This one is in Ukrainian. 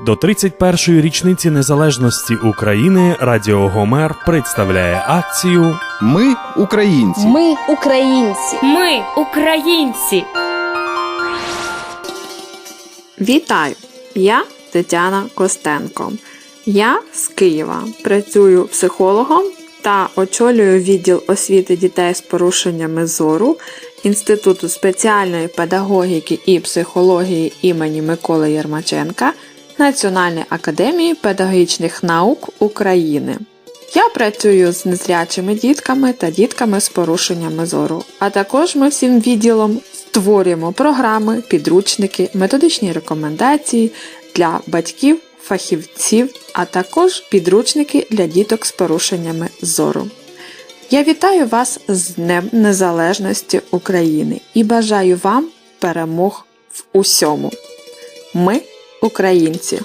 До 31-ї річниці незалежності України Радіо Гомер представляє акцію Ми українці. Ми українці. Ми українці. Вітаю! Я Тетяна Костенко. Я з Києва. Працюю психологом та очолюю відділ освіти дітей з порушеннями зору Інституту спеціальної педагогіки і психології імені Миколи Єрмаченка Національної академії педагогічних наук України. Я працюю з незрячими дітками та дітками з порушеннями зору, а також ми всім відділом створюємо програми, підручники, методичні рекомендації для батьків, фахівців, а також підручники для діток з порушеннями зору. Я вітаю вас з Днем Незалежності України і бажаю вам перемог в усьому. Ми українці!